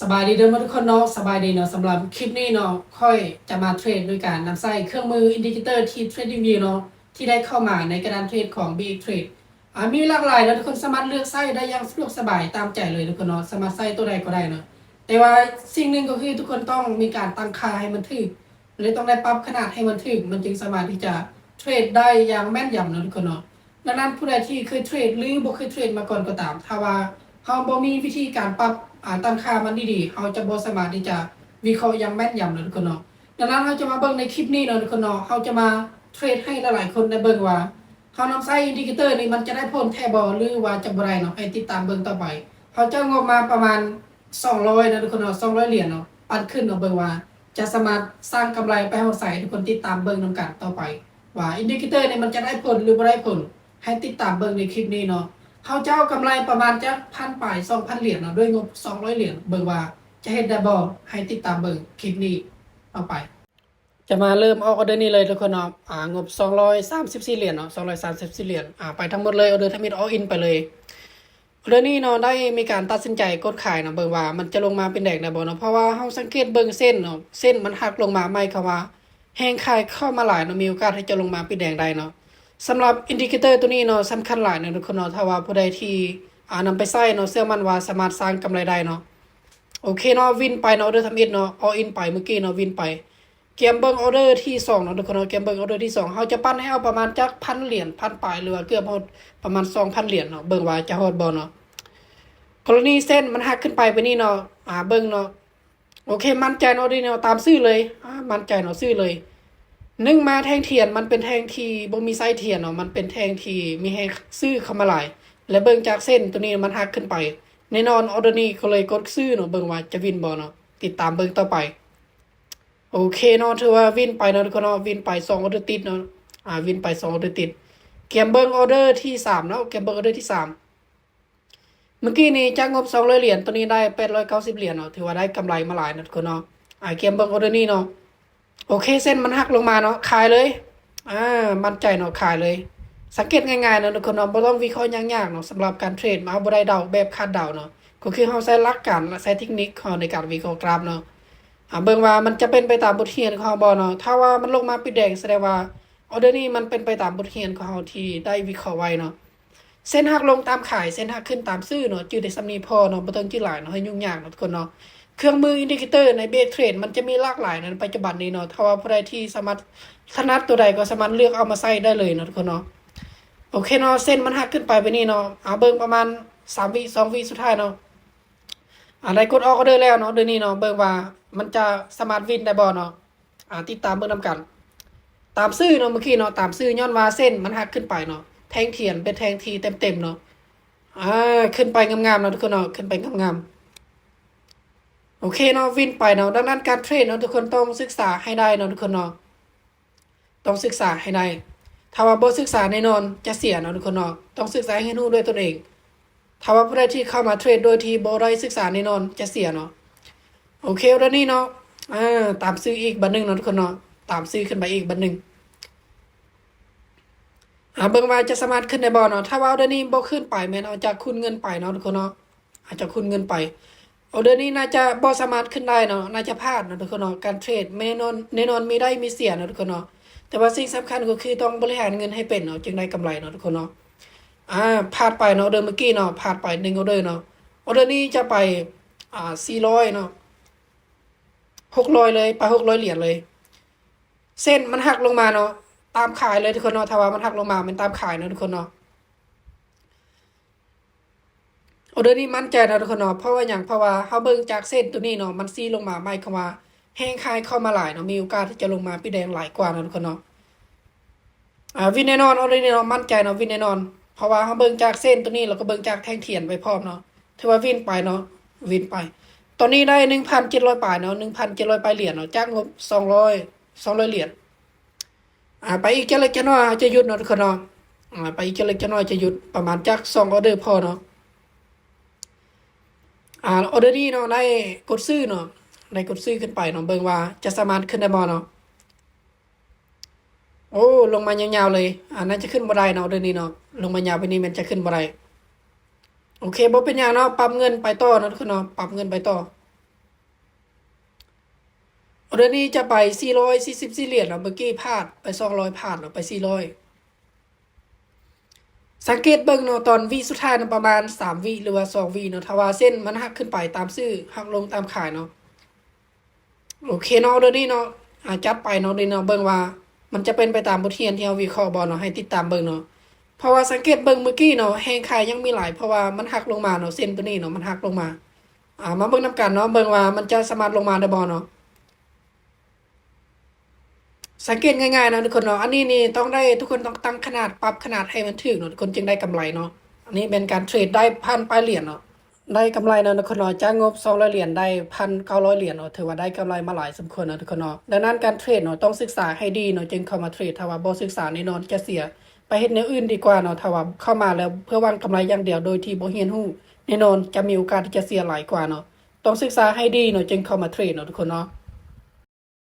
สบายดีเด้อมาทุกคนเนาะสบายดีเนาะสำหรับคลิปนี้เนาะค่อยจะมาเทรดด้วยการนำใส่เครื่องมืออินดิเคเตอร์ที่ Trading View เนาะที่ได้เข้ามาในกระดานเทรดของ b i g Trade อ่ามีหลากหลายแล้วทุกคนสามารถเลือกใส่ได้อย่างสะดวกสบายตามใจเลยทุกคนเนาะสามารถใส่ตัวใดก็ได้เนาะแต่ว่าสิ่งหนึ่งก็คือทุกคนต้องมีการตั้งค่าให้มันถึกหรือต้องได้ปรับขนาดให้มันถึกมันจึงสามารถที่จะเทรดได้อย่างแม่นยำเนาะทุกคนเนาะดังนั้นผู้ใดที่เคยเทรดหรือบ่เคยเทรดมาก่อนก็ตามถ้าว่า เราบ่มีวิธีการปรับอ่าตั้งค่ามันดีๆเราจะบ่สามารถที่จะวิเคราะห์อย่างแม่นยำเลยทุกคนเนาะดังนั้นเราจะมาเบิ่งในคลิปนี้เนาะทุกคนเนาะเราจะมาเทรดให้หลายๆคนได้เบิ่งว่าเขานำใช้อินดิเคเตอร์นี่มันจะได้ผลแท้บ่หรือว่าจะบ่ได้เนาะให้ติดตามเบิ่งต่อไปเขาจะงบมาประมาณ 200นะทุกคนเนาะ200 เหรียญเนาะปันขึ้นเนาะเบิ่งว่า จะสามารถสร้างกำไรไปให้เราใส่ทุกคนติดตามเบิ่งนํกันต่อไป ว่าอินดิเคเตอร์นี่มันจะได้ผลหรือบ่ได้ผลให้ติดตามเบิ่งในคลิปนี้เนาะ เขาเจ้ากำไรประมาณจะพันป่ายสองพันเหรียญเนาะด้วยงบสองร้อยเหรียญเบิ่งว่าจะเฮ็ดได้บ่ให้ติดตามเบิ่งคลิปนี้ต่อไป จะมาเริ่มออกออเดอร์นี้เลยทุกคนเนาะอ่างบ234เหรียญเนาะ234เหรียญอ่าไปทั้งหมดเลยออเดอร์ทั้งหมดอออินไปเลยออเดอร์นี้เนาะได้มีการตัดสินใจกดขายเนาะเบิ่งว่ามันจะลงมาเป็นแดงได้บ่เนาะเพราะว่าเฮาสังเกตเบิ่งเส้นเนาะเส้นมันหักลงมาไม่ค่ะว่าแห้งขายเข้ามาหลายเนาะมีโอกาสที่จะลงมาเป็นแดงได้เนาะ สำหรับอินดิเคเตอร์ตัวนี้เนาะสำคัญหลายเนาะทุกคนเนาะถ้าว่าผู้ใดที่อ่านำไปใส่เนาะเชื่อมั่นว่าสามารถสร้างกำไรได้เนาะโอเคเนาะวินไปเนาะออเดอร์ทำอิดเนาะอออินไปเมื่อกี้เนาะวินไปเกมเบิ้งออเดอร์ที่สองเนาะทุกคนเนาะเกมเบิ้งออเดอร์ที่สองเขาจะปั้นให้เอาประมาณจักพันเหรียญพันปลายหรือว่าเกือบฮอดประมาณสองพันเหรียญเนาะเบิ้งว่าจะฮอดบ่เนาะกรณีเส้นมันหักขึ้นไปไปนี่เนาะอ่าเบิ้งเนาะโอเค มั่นใจเนาะดีเนาะตามซื้อเลยอ่ามั่นใจเนาะซื้อเลย นึ่งมาแทงเทียนมันเป็นแทงที่บ่มีไส้เทียนเนาะมันเป็นแทงที่มีให้ซื้อเข้ามาหลาย และเบิ่งจากเส้นตัวนี้มันหักขึ้นไปแน่นอนออเดอร์นี้ก็เลยกดซื้อเนาะเบิ่งว่าจะวินบ่เนาะติดตามเบิ่งต่อไป โอเคเนาะถือว่าวินไปเนาะกคนเนาะวินไปสองออเดอร์ติดเนาะอ่าวินไปสองออเดอร์ติดเกมเบิ่งออเดอร์ที่สามเนาะเกมเบิ่งออเดอร์ที่สามเมื่อกี้นี้จากงบ200เหรียญตัวนี้ได้890เหรียญเนาะถือว่าได้กำไรมาหลายนะทุกคนเนาะอ่าเกมเบิ่งออเดอร์นี้เนาะ โอเคเส้นมันหักลงมาเนาะขายเลยอ่ามั่นใจเนาะขายเลย สังเกตง่ายๆเนาะทุกคนเนาะบ่ต้องวิเคราะห์ยากๆเนาะสำหรับการเทรดมาเอาบ่ได้เดาแบบคาดเดาเนาะก็คือเฮาใช้หลักการและใช้เทคนิคในการวิเคราะห์กราฟเนาะอ่าเบิ่งว่ามันจะเป็นไปตามบทเรียนของเฮาบ่เนาะถ้าว่ามันลงมาปิดแดงแสดงว่าออเดอร์นี้มันเป็นไปตามบทเรียนของเฮาที่ได้วิเคราะห์ไว้เนาะเส้นหักลงตามขายเส้นหักขึ้นตามซื้อเนาะจืดได้สำนีพอเนาะบ่ต้องจืดหลายเนาะให้ยุ่งยากเนาะทุกคนเนาะ เครื่องมืออินดิเคเตอร์ในเบสเทรดมันจะมีหลากหลายในปัจจุบันนี้เนาะถ้าว่าผู้ใดที่สามารถถนัดตัวใดก็สามารถเลือกเอามาใส่ได้เลยเนาะทุกคนเนาะโอเคเนาะเส้นมันหักขึ้นไปไปนี่เนาะเอาเบิ่งประมาณสามวิสองวิสุดท้ายเนาะอะไรกดออกก็เดินแล้วเนาะเดือนนี้เนาะเบิ่งว่ามันจะสามารถวินได้บ่เนาะอ่าติดตามเบิ่งนํกัน ตามซื้อเนาะเมื่อกี้เนาะตามซื้อย้อนว่าเส้นมันหักขึ้นไปเนาะแทงเทียนเป็นแทงทีเต็มๆเนาะอ่าขึ้นไปงามๆเนาะทุกคนเนาะขึ้นไปงามๆ โอเคเนาะวินไปเนาะดังนั้นการเทรดเนาะทุกคนต้องศึกษาให้ได้เนาะทุกคนเนาะต้องศึกษาให้ได้ถ้าว่าบ่ศึกษาแน่นอนจะเสียเนาะทุกคนเนาะต้องศึกษาให้รู้ด้วยตนเองถ้าว่าผู้ใดที่เข้ามาเทรดโดยที่บ่ได้ศึกษาแน่นอนจะเสียเนาะโอเคแล้วนี่เนาะอ่าตามซื้ออีกบัดหนึงเนาะทุกคนเนาะตามซื้อขึ้นไปอีกบัดหนึงอ่าเบิ่งว่าจะสามารถขึ้นได้บ่เนาะถ้าว่าเดี๋ยวนี้บ่ขึ้นไปแม่นเอาจากคุณเงินไปเนาะทุกคนเนาะอาจจะคุณเงินไป ออเดอร์นี้น่าจะบอสามารถขึ้นได้เนาะน่าจะพลาดเนาะทุกคนเนาะการเทรดแน่นอนแน่นอนมีได้มีเสียเนาะทุกคนเนาะแต่ว่าสิ่งสำคัญก็คือต้องบริหารเงินให้เป็นเนาะจึงได้กำไรเนาะทุกคนเนาะอ่าพลาดไปเนาะออเดอร์เมื่อกี้เนาะพลาดไปหนึ่งออเดอร์เนาะออเดอร์นี้จะไปอ่าสี่ร้อยเนาะหกร้อยเลยไปหกร้อยเหรียญเลย เส้นมันหักลงมาเนาะตามขายเลยทุกคนเนาะถ้าว่ามันหักลงมามันตามขายเนาะทุกคนเนาะ ออ เดอร์นี้มั่นใจนะทุกคนเนาะเพราะว่าอย่างเพราะว่าเขาเบิ่งจากเส้นตัวนี้เนาะมันซีลงมาไม่เข้ามาแห้งคายเข้ามาหลายเนาะมีโอกาสที่จะลงมาพี่แดงหลายกว่านะทุกคนเนาะอ่าวินแน่นอนออเดอร์นี้เนาะมั่นใจเนาะวินแน่นอน เพราะว่าเขาเบิ่งจากเส้นตัวนี้เราก็เบิ่งจากแท่งเทียนไปพร้อมเนาะถือว่าวินไปเนาะวินไป ตอนนี้ได้หนึ่งพันเจ็ดร้อยปลายเนาะหนึ่งพันเจ็ดร้อยปลายเหรียญเนาะจากงบสองร้อยสองร้อยเหรียญอ่าไปอีกเจ้าเล็กเจ้าน้อยจะหยุดเนาะทุกคนเนาะอ่าไปอีกเจ้าเล็กเจ้าน้อยจะหยุดประมาณจากสองออเดอร์พอเนาะ อ่าออเดอร์นี้เนาะในกดซื้อเนาะในกดซื้อขึ้นไปเนาะเบิ่งว่าจะสามารถขึ้นได้บ่เนาะโอ้ลงมายาวๆเลยอ่าน่าจะขึ้นบ่ได้เนาะเดือนนี้เนาะลงมายาวไปนี้มันจะขึ้นบ่ได้โอเคบ่เป็นอย่างเนาะปรับเงินไปต่อเนาะคือเนาะปรับเงินไปต่อเดือนนี้จะไป440ซีเรียสเนาะเมื่อกี้พลาดไป200พลาดเนาะไป400 สังเกตเบิ่งเนาะตอนวิสุดท้ายเนาะประมาณ 3วิหรือว่า2วิเนาะถ้าว่าเส้นมันหักขึ้นไปตามซื้อหักลงตามขายเนาะโอเคเนาะเดี๋ยวนี้เนาะอาจัดไปเนาะเดี๋ยวเนาะเบิ่งว่า มันจะเป็นไปตามบทเรียนที่เราวิเคราะห์บ่เนาะให้ติดตามเบิ่งเนาะเพราะว่าสังเกตเบิ่งเมื่อกี้เนาะแหงขายยังมีหลายเพราะว่ามันหักลงมาเนาะเส้นตัวนี้เนาะมันหักลงมาอ่ามาเบิ่งนํกันเนาะเบิ่งว่ามันจะสามารถลงมาได้บ่เนาะ สังเกตง่ายๆนะทุกคนเนาะ อันนี้นี่ต้องได้ทุกคนต้องตั้งขนาดปรับขนาดให้มันถึงเนาะทุกคนจึงได้กำไรเนาะ อันนี้เป็นการเทรดได้พันปลายเหรียญเนาะ ได้กำไรเนาะทุกคนเนาะ จ้างงบ200เหรียญได้พันเก้าร้อยเหรียญเนาะ ถือว่าได้กำไรมาหลายสมควรเนาะทุกคนเนาะ ดังนั้นการเทรดเนาะต้องศึกษาให้ดีเนาะจึงเข้ามาเทรดถ้าว่าบ่ศึกษาแน่นอนจะเสีย ไปเฮ็ดแนวอื่นดีกว่าเนาะถ้าว่าเข้ามาแล้วเพื่อวังกำไรอย่างเดียวโดยที่บ่เรียนรู้แน่นอนจะมีโอกาสที่จะเสียหลายกว่าเนาะ ต้องศึกษาให้ดีเนาะจึงเข้ามาเทรดเนาะทุกคนเนาะ